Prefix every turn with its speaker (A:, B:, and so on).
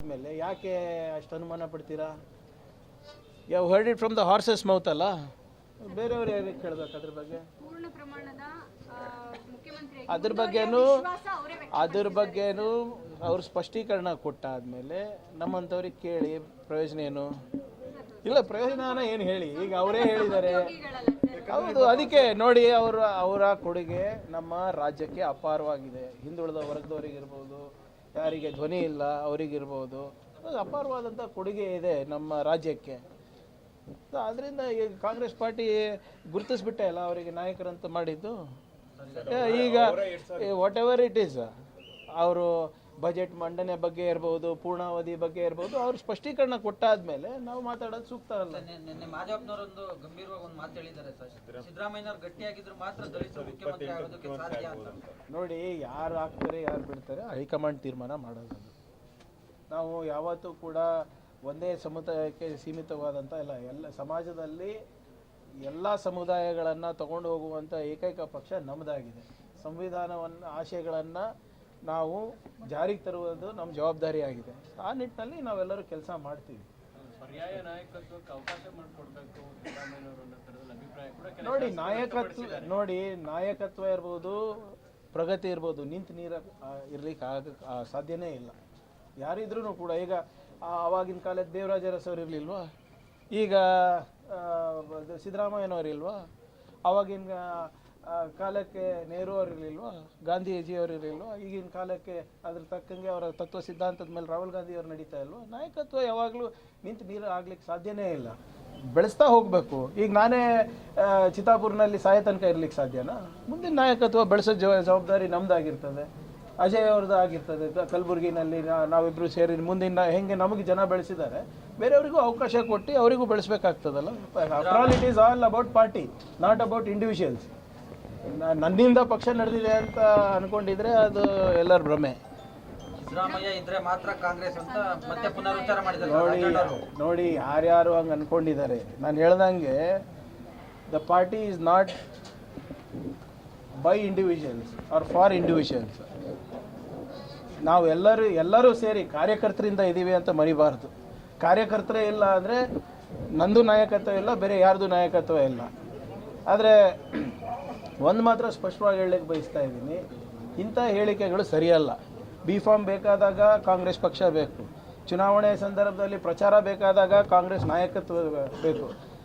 A: ಮೇಲೆ ಯಾಕೆ ಅಷ್ಟು ಅನುಮಾನ ಪಡ್ತೀರಾ? ಯಾವ heard it from the horses mouth ಅಲ್ಲ? ಬೇರೆಯವ್ರು ಯಾರಿಗೆ ಕೇಳ್ಬೇಕು ಅದ್ರ ಬಗ್ಗೆ? ಅದ್ರ ಬಗ್ಗೆನೂ ಅದ್ರ ಬಗ್ಗೆನೂ ಅವ್ರು ಸ್ಪಷ್ಟೀಕರಣ ಕೊಟ್ಟಾದ್ಮೇಲೆ ನಮ್ಮಂಥವ್ರಿಗೆ ಕೇಳಿ ಪ್ರಯೋಜನ ಏನು? ಇಲ್ಲ ಪ್ರಯೋಜನ ಏನು ಹೇಳಿ. ಈಗ ಅವರೇ ಹೇಳಿದ್ದಾರೆ. ಹೌದು ಅದಕ್ಕೆ ನೋಡಿ ಅವರ ಅವರ ಕೊಡುಗೆ ನಮ್ಮ ರಾಜ್ಯಕ್ಕೆ ಅಪಾರವಾಗಿದೆ. ಹಿಂದುಳಿದ ವರ್ಗದವರಿಗಿರ್ಬೋದು ಯಾರಿಗೆ ಧ್ವನಿ ಇಲ್ಲ ಅವರಿಗಿರ್ಬೋದು. ಅಪಾರವಾದಂಥ ಕೊಡುಗೆ ಇದೆ ನಮ್ಮ ರಾಜ್ಯಕ್ಕೆ. ಅದರಿಂದ ಕಾಂಗ್ರೆಸ್ ಪಾರ್ಟಿ ಗುರುತಿಸ್ಬಿಟ್ಟೆ ಅಲ್ಲ ಅವರಿಗೆ ನಾಯಕರಂತ ಮಾಡಿದ್ದು? ಈಗ ವಾಟ್ ಎವರ್ ಇಟ್ ಈಸ್ ಅವರು ಬಜೆಟ್ ಮಂಡನೆ ಬಗ್ಗೆ ಇರಬಹುದು ಪೂರ್ಣಾವಧಿ ಬಗ್ಗೆ ಇರಬಹುದು ಅವ್ರು ಸ್ಪಷ್ಟೀಕರಣ ಕೊಟ್ಟಾದ್ಮೇಲೆ ನಾವು ಮಾತಾಡೋದು ಸೂಕ್ತ ಅಲ್ಲ.
B: ನಿನ್ನೆ- ಮಾದೇವಪ್ಪನವರೊಂದು ಗಂಭೀರವಾಗಿ ಒಂದು ಮಾತು ಹೇಳಿದ್ದಾರೆ ಸರ್. ಸಿದ್ದರಾಮಯ್ಯನವ್ರು ಗಟ್ಟಿಯಾಗಿದ್ರು ಮಾತ್ರ ದಲಿತರು ಮುಖ್ಯಮಂತ್ರಿ ಆಗೋದಕ್ಕೆ ಸಾಧ್ಯ ಅಂತ.
A: ನೋಡಿ ಯಾರು ಹಾಕ್ತಾರೆ ಯಾರು ಬಿಡ್ತಾರೆ ಹೈಕಮಾಂಡ್ ತೀರ್ಮಾನ ಮಾಡೋದು. ನಾವು ಯಾವತ್ತೂ ಕೂಡ ಒಂದೇ ಸಮುದಾಯಕ್ಕೆ ಸೀಮಿತವಾದಂಥ ಇಲ್ಲ ಎಲ್ಲ ಸಮಾಜದಲ್ಲಿ ಎಲ್ಲ ಸಮುದಾಯಗಳನ್ನು ತಗೊಂಡು ಹೋಗುವಂಥ ಏಕೈಕ ಪಕ್ಷ ನಮ್ಮದಾಗಿದೆ ಸಂವಿಧಾನವನ್ನು ಆಶಯಗಳನ್ನು ನಾವು ಜಾರಿಗೆ ತರುವುದು ನಮ್ಮ ಜವಾಬ್ದಾರಿ ಆಗಿದೆ. ಆ ನಿಟ್ಟಿನಲ್ಲಿ ನಾವೆಲ್ಲರೂ ಕೆಲಸ ಮಾಡ್ತೀವಿ.
C: ಪರ್ಯಾಯ ನಾಯಕತ್ವಕ್ಕೆ ಅವಕಾಶ ಮಾಡಿಕೊಡ್ಬೇಕು ಸಿದ್ದರಾಮಯ್ಯನವರು ಅನ್ನೋ ಅಭಿಪ್ರಾಯ ಕೂಡ
A: ನೋಡಿ ನಾಯಕತ್ವ ನೋಡಿ ನಾಯಕತ್ವ ಇರ್ಬೋದು ಪ್ರಗತಿ ಇರ್ಬೋದು ನಿಂತು ನೀರ ಇರ್ಲಿಕ್ಕೆ ಆಗ ಸಾಧ್ಯನೇ ಇಲ್ಲ. ಯಾರಿದ್ರೂ ಕೂಡ ಈಗ ಆವಾಗಿನ ಕಾಲದ ದೇವರಾಜ ಅರಸವ್ರು ಇರಲಿಲ್ವಾ ಈಗ ಸಿದ್ದರಾಮಯ್ಯನವ್ರು ಇಲ್ವಾ ಆವಾಗಿನ ಕಾಲಕ್ಕೆ ನೆಹರು ಅವ್ರು ಇರಲಿಲ್ವಾ ಗಾಂಧೀಜಿ ಅವರು ಇರಲಿಲ್ವಾ ಈಗಿನ ಕಾಲಕ್ಕೆ ಅದ್ರ ತಕ್ಕಂಗೆ ಅವರ ತತ್ವ ಸಿದ್ಧಾಂತದ ಮೇಲೆ ರಾಹುಲ್ ಗಾಂಧಿ ಅವ್ರು ನಡೀತಾ ಇಲ್ವಾ? ನಾಯಕತ್ವ ಯಾವಾಗಲೂ ನಿಂತು ನೀರು ಆಗ್ಲಿಕ್ಕೆ ಸಾಧ್ಯನೇ ಇಲ್ಲ. ಬೆಳೆಸ್ತಾ ಹೋಗಬೇಕು. ಈಗ ನಾನೇ ಚಿತ್ತಾಪುರ್ನಲ್ಲಿ ಸಾಯ ತನಕ ಇರ್ಲಿಕ್ಕೆ ಸಾಧ್ಯನಾ? ಮುಂದಿನ ನಾಯಕತ್ವ ಬೆಳೆಸೋ ಜವ, ಜವಾಬ್ದಾರಿ ನಮ್ದಾಗಿರ್ತದೆ. ಅಜಯ್ ಅವ್ರದ್ದು ಆಗಿರ್ತದೆ. ಕಲಬುರಗಿನಲ್ಲಿ ನಾವಿಬ್ರು ಸೇರಿ ಮುಂದಿನ ಹೆಂಗೆ ನಮಗೆ ಜನ ಬೆಳೆಸಿದ್ದಾರೆ, ಬೇರೆಯವರಿಗೂ ಅವಕಾಶ ಕೊಟ್ಟು ಅವರಿಗೂ ಬೆಳೆಸ್ಬೇಕಾಗ್ತದಲ್ಲ? It is all about party not about individuals ನನ್ನಿಂದ ಪಕ್ಷ ನಡೆದಿದೆ ಅಂತ ಅನ್ಕೊಂಡಿದ್ರೆ ಅದು ಎಲ್ಲರ ಭ್ರಮೆ.
B: ಸಿದ್ದರಾಮಯ್ಯ ಇದ್ರೆ ಮಾತ್ರ ಕಾಂಗ್ರೆಸ್ ಅಂತ ಮತ್ತೆ ಪುನರುಚ್ಚಾರ ಮಾಡಿದ್ದಾರೆ
A: ನೋಡಿ. ನೋಡಿ ಯಾರ್ಯಾರು ಹಂಗೆ ಅನ್ಕೊಂಡಿದ್ದಾರೆ. ನಾನು ಹೇಳ್ದಂಗೆ the party is not by individuals are for individuals ನಾವು ಎಲ್ಲರೂ ಎಲ್ಲರೂ ಸೇರಿ ಕಾರ್ಯಕರ್ತರಿಂದ ಇದ್ದೀವಿ ಅಂತ ಮರಿಬಾರ್ದು. ಕಾರ್ಯಕರ್ತರೇ ಇಲ್ಲ ಅಂದರೆ ನಂದು ನಾಯಕತ್ವ ಇಲ್ಲ ಬೇರೆ ಯಾರ್ದು ನಾಯಕತ್ವ ಇಲ್ಲ. ಆದರೆ ಒಂದು ಮಾತ್ರ ಸ್ಪಷ್ಟವಾಗಿ ಹೇಳಲಿಕ್ಕೆ ಬಯಸ್ತಾ ಇದ್ದೀನಿ. ಇಂಥ ಹೇಳಿಕೆಗಳು ಸರಿಯಲ್ಲ. ಬಿ ಫಾರ್ಮ್ ಬೇಕಾದಾಗ ಕಾಂಗ್ರೆಸ್ ಪಕ್ಷ ಬೇಕು. ಚುನಾವಣೆ ಸಂದರ್ಭದಲ್ಲಿ ಪ್ರಚಾರ ಬೇಕಾದಾಗ ಕಾಂಗ್ರೆಸ್ ನಾಯಕತ್ವ ಬೇಕು.